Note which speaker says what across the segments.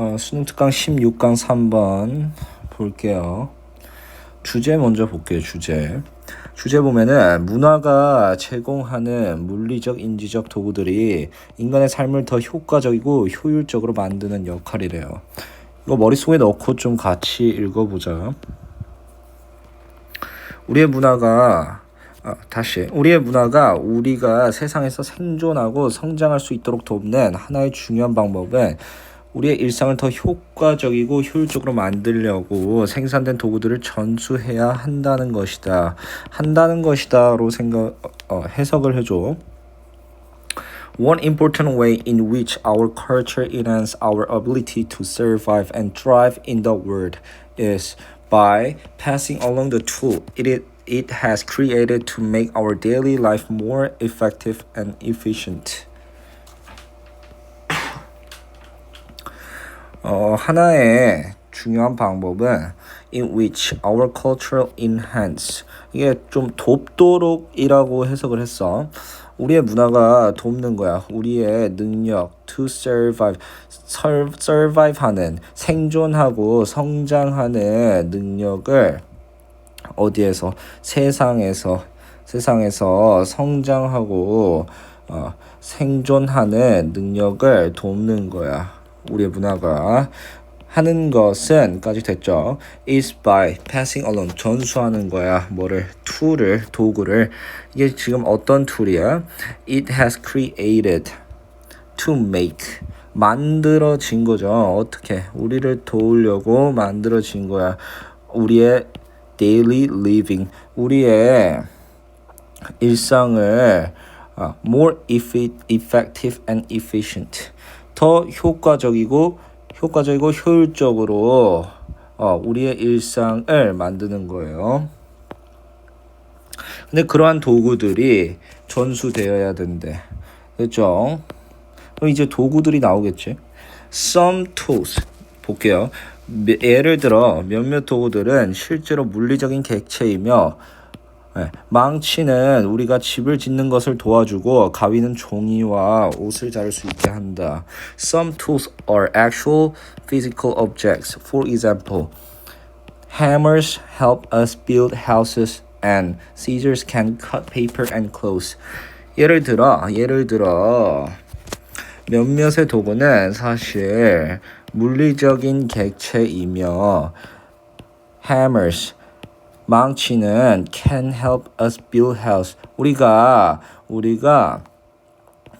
Speaker 1: 어, 수능 특강 16강 3번 볼게요. 주제 먼저 볼게요. 주제. 주제 보면은 문화가 제공하는 물리적 인지적 도구들이 인간의 삶을 더 효과적이고 효율적으로 만드는 역할이래요. 이거 머릿속에 넣고 좀 같이 읽어보자. 우리의 문화가 아, 다시 우리의 문화가 우리가 세상에서 생존하고 성장할 수 있도록 돕는 하나의 중요한 방법은 우리의 일상을 더 효과적이고 효율적으로 만들려고 생산된 도구들을 전수해야 한다는 것이다. 한다는 것이다로 생각 어, 해석을 해줘. One important way in which our culture enhances our ability to survive and thrive in the world is by passing along the tool it, it, it has created to make our daily life more effective and efficient. 어, 하나의 중요한 방법은 in which our cultural enhance 이게 좀 돕도록이라고 해석을 했어. 우리의 문화가 돕는 거야. 우리의 능력 to survive, sur, survive하는 생존하고 성장하는 능력을 어디에서 세상에서 세상에서 성장하고 어, 생존하는 능력을 돕는 거야. 우리의 문화가 하는 것은까지 됐죠. is by passing along 전수하는 거야. 뭐를 툴을 도구를 이게 지금 어떤 툴이야? It has created to make 만들어진 거죠. 어떻게 우리를 도우려고 만들어진 거야. 우리의 daily living 우리의 일상을 아, more effective and efficient 더 효과적이고 효과적이고 효율적으로 어, 우리의 일상을 만드는 거예요. 근데 그러한 도구들이 전수되어야 된대. 그렇죠? 그럼 이제 도구들이 나오겠지. Some tools 볼게요. 예를 들어 몇몇 도구들은 실제로 물리적인 객체이며 네, 망치는 우리가 집을 짓는 것을 도와주고 가위는 종이와 옷을 자를 수 있게 한다. Some tools are actual physical objects. For example, hammers help us build houses and scissors can cut paper and clothes. 예를 들어 예를 들어 몇몇의 도구는 사실 물리적인 객체이며 hammers 망치는 can help us build house. 우리가 우리가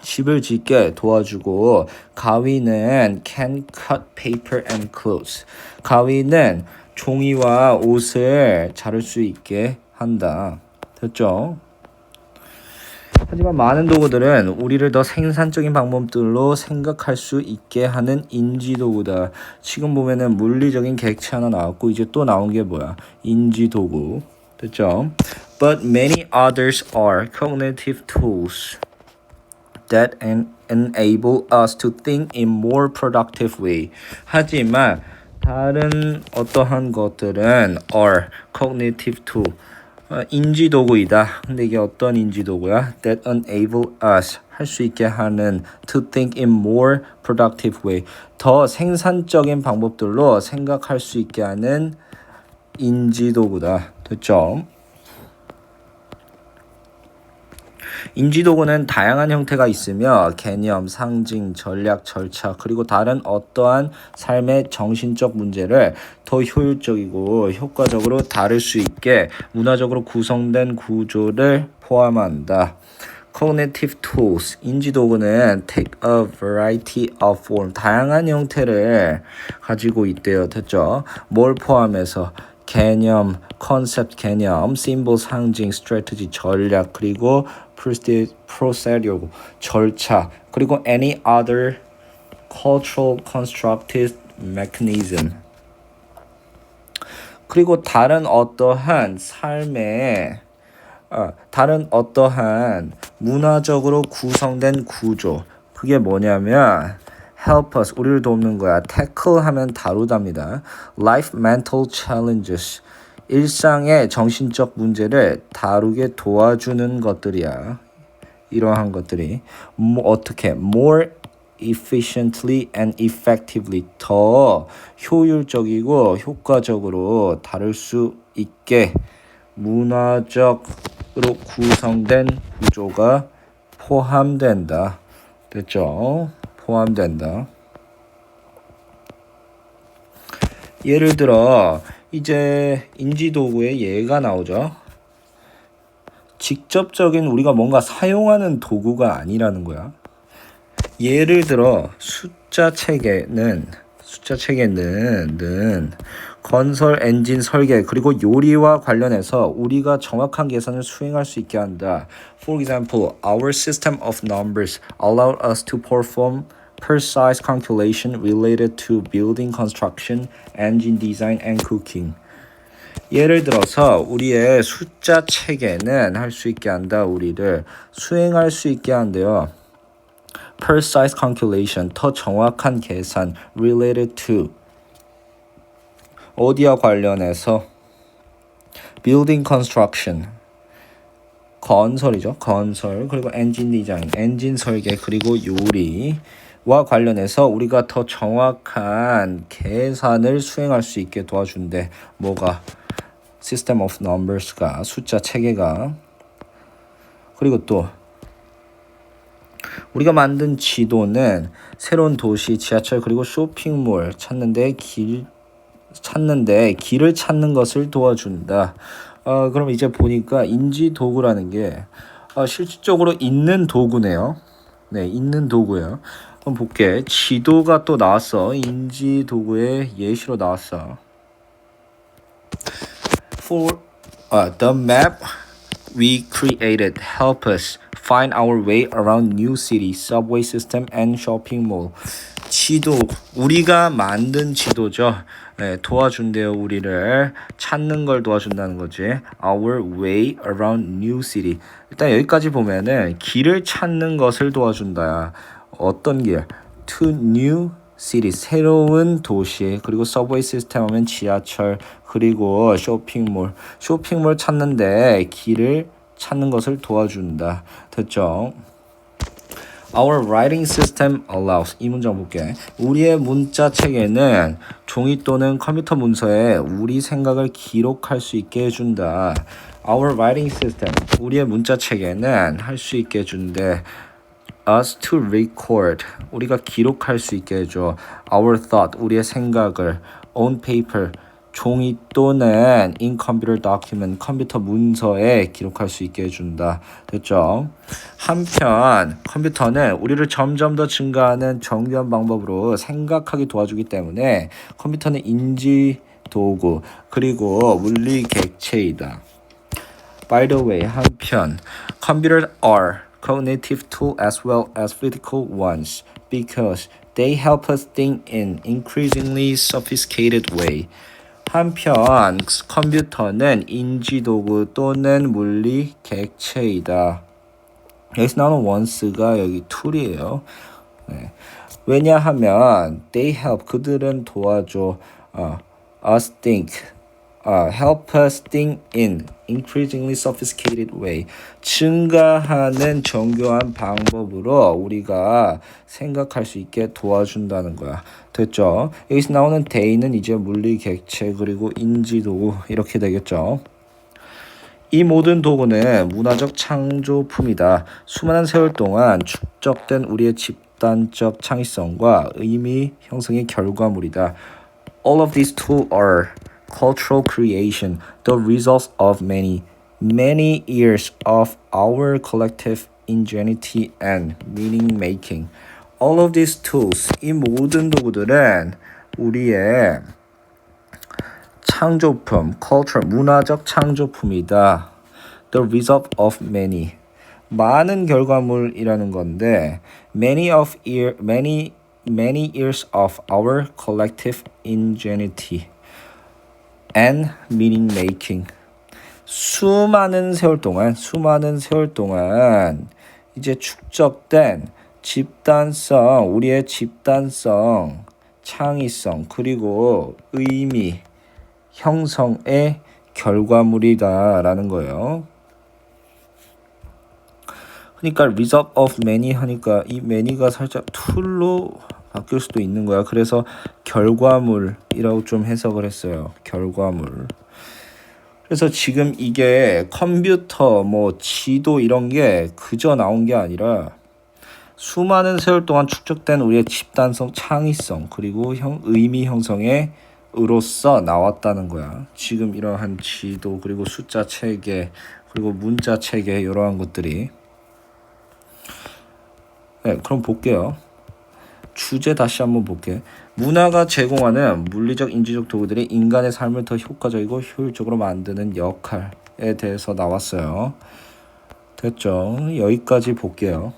Speaker 1: 집을 짓게 도와주고 가위는 can cut paper and clothes. 가위는 종이와 옷을 자를 수 있게 한다. 됐죠? 하지만 많은 도구들은 우리를 더 생산적인 방법들로 생각할 수 있게 하는 인지 도구다. 지금 보면은 물리적인 객체 하나 나왔고 이제 또 나온 게 뭐야? 인지 도구. 됐죠? But many others are cognitive tools that en enable us to think in more productive way. 하지만 다른 어떠한 것들은 are cognitive tool 어, 인지 도구이다. 근데 이게 어떤 인지 도구야? That enable us 할 수 있게 하는 to think in more productive way. 더 생산적인 방법들로 생각할 수 있게 하는 인지 도구다. 됐죠? 인지도구는 다양한 형태가 있으며 개념, 상징, 전략, 절차 그리고 다른 어떠한 삶의 정신적 문제를 더 효율적이고 효과적으로 다룰 수 있게 문화적으로 구성된 구조를 포함한다. Cognitive tools 인지 도구는 take a variety of form 다양한 형태를 가지고 있대요. 됐죠? 뭘 포함해서 개념, 컨셉 개념, 심볼 상징, strategy 전략 그리고 procedure 절차 그리고 any other cultural constructive mechanism 그리고 다른 어떠한 삶의 어, 다른 어떠한 문화적으로 구성된 구조 그게 뭐냐면 help us 우리를 돕는 거야 tackle 하면 다루답니다 life mental challenges 일상의 정신적 문제를 다루게 도와주는 것들이야. 이러한 것들이 뭐 어떻게 more efficiently and effectively 더 효율적이고 효과적으로 다룰 수 있게 문화적으로 구성된 구조가 포함된다. 됐죠? 포함된다. 예를 들어 이제 인지도구에 예가 나오죠. 직접적인 우리가 뭔가 사용하는 도구가 아니라는 거야. 예를 들어 숫자 체계는 숫자 체계는 는 건설 엔진 설계 그리고 요리와 관련해서 우리가 정확한 계산을 수행할 수 있게 한다. For example, our system of numbers allow us to perform precise calculation related to building construction, engine design and cooking. 예를 들어서 우리의 숫자 체계는 할 수 있게 한다. 우리를 수행할 수 있게 한대요. precise calculation 더 정확한 계산 related to 어디와 관련해서 building construction 건설이죠. 건설 그리고 엔진 디자인, 엔진 설계 그리고 요리 와 관련해서 우리가 더 정확한 계산을 수행할 수 있게 도와준대. 뭐가 system of numbers가 숫자 체계가 그리고 또 우리가 만든 지도는 새로운 도시, 지하철 그리고 쇼핑몰 찾는데 길 찾는데 길을 찾는 것을 도와준다. 어, 그럼 이제 보니까 인지 도구라는 게 어, 실질적으로 있는 도구네요. 네, 있는 도구예요. 한번 볼게. 지도가 또 나왔어. 인지 도구의 예시로 나왔어. For uh, the map we created help us find our way around new city, subway system and shopping mall. 지도 우리가 만든 지도죠. 네, 도와준대요 우리를 찾는 걸 도와준다는 거지. Our way around new city. 일단 여기까지 보면은 길을 찾는 것을 도와준다. 어떤 길? To new city. 새로운 도시 그리고 서브웨이 시스템 하면 지하철 그리고 쇼핑몰. 쇼핑몰 찾는데 길을 찾는 것을 도와준다. 됐죠? Our writing system allows. 이 문장 볼게. 우리의 문자 체계는 종이 또는 컴퓨터 문서에 우리 생각을 기록할 수 있게 해준다. Our writing system. 우리의 문자 체계는 할 수 있게 해준대 us to record. 우리가 기록할 수 있게 해줘. Our thought 우리의 생각을. On paper 종이 또는 in computer document 컴퓨터 문서에 기록할 수 있게 해준다. 됐죠? 한편 컴퓨터는 우리를 점점 더 증가하는 정교한 방법으로 생각하게 도와주기 때문에 컴퓨터는 인지 도구 그리고 물리 객체이다. By the way, 한편 computers are cognitive tool as well as physical ones because they help us think in increasingly sophisticated way. 한편 컴퓨터는 인지 도구 또는 물리 객체이다. 여기서 나오는 once가 여기 tool이에요. 네. 왜냐하면 they help 그들은 도와줘 어, us think uh, help us think in increasingly sophisticated way. 증가하는 정교한 방법으로 우리가 생각할 수 있게 도와준다는 거야. 됐죠? 여기서 나오는 they는 이제 물리 객체 그리고 인지 도구 이렇게 되겠죠. 이 모든 도구는 문화적 창조품이다. 수많은 세월 동안 축적된 우리의 집단적 창의성과 의미 형성의 결과물이다. All of these tools are cultural creation, the results of many, many years of our collective ingenuity and meaning making. All of these tools, 이 모든 도구들은 우리의 창조품, culture, 문화적 창조품이다. The result of many. 많은 결과물이라는 건데 many of year, many many years of our collective ingenuity. and meaning making. 수많은 세월 동안, 수많은 세월 동안 이제 축적된 집단성, 우리의 집단성, 창의성, 그리고 의미, 형성의 결과물이다라는 거예요. 그러니까 result of many 하니까 이 many가 살짝 툴로 바뀔 수도 있는 거야. 그래서 결과물이라고 좀 해석을 했어요. 결과물. 그래서 지금 이게 컴퓨터, 뭐 지도 이런 게 그저 나온 게 아니라 수많은 세월 동안 축적된 우리의 집단성, 창의성 그리고 형, 의미 형성에 으로써 나왔다는 거야. 지금 이러한 지도 그리고 숫자 체계 그리고 문자 체계 이러한 것들이 네, 그럼 볼게요. 주제 다시 한번 볼게. 문화가 제공하는 물리적 인지적 도구들이 인간의 삶을 더 효과적이고 효율적으로 만드는 역할에 대해서 나왔어요. 됐죠? 여기까지 볼게요.